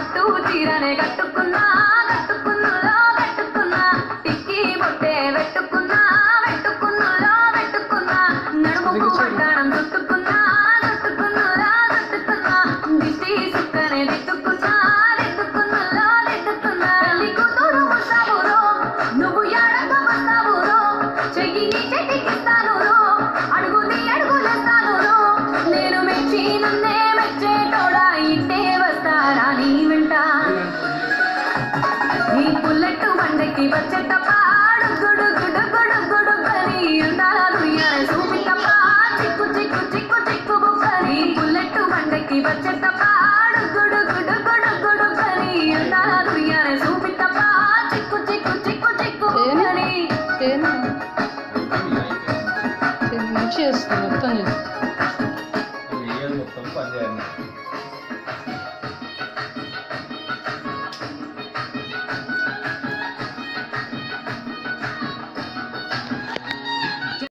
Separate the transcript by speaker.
Speaker 1: చీరే కట్టుకున్నా కట్టుకున్నులో కట్టుకున్నా టిక్కి బొట్టే పెట్టుకున్నా పెట్టుకున్నులో పెట్టుకున్నా నడుముకు పట్టాణం చుట్టుకున్నా చుట్టుకున్నులో చుట్టుకున్నా దిష్టి సుక్కనే దిట్టుకున్నా దిట్టుకున్నులో దిట్టుకున్నా. తల్లి కూతురు వస్తావురో నువ్వు ఎడకు వస్తావురో చెయ్యి చెట్టికిస్తాను నీ బుల్లెట్ వండకి వచ్చేట పాడు గుడు గుడు గుడు గుడు పని అందాలు ఎర చూపిట పా. చిక్కు చిక్కు చిక్కు చిక్కు బుక్కని బుల్లెట్ వండకి వచ్చేట పాడు గుడు గుడు గుడు గుడు పని అందాలు ఎర చూపిట పా. చిక్కు చిక్కు చిక్కు చిక్కు బుక్కని.
Speaker 2: మంచి చేస్తుంది మొత్తం మొత్తం పని చేయండి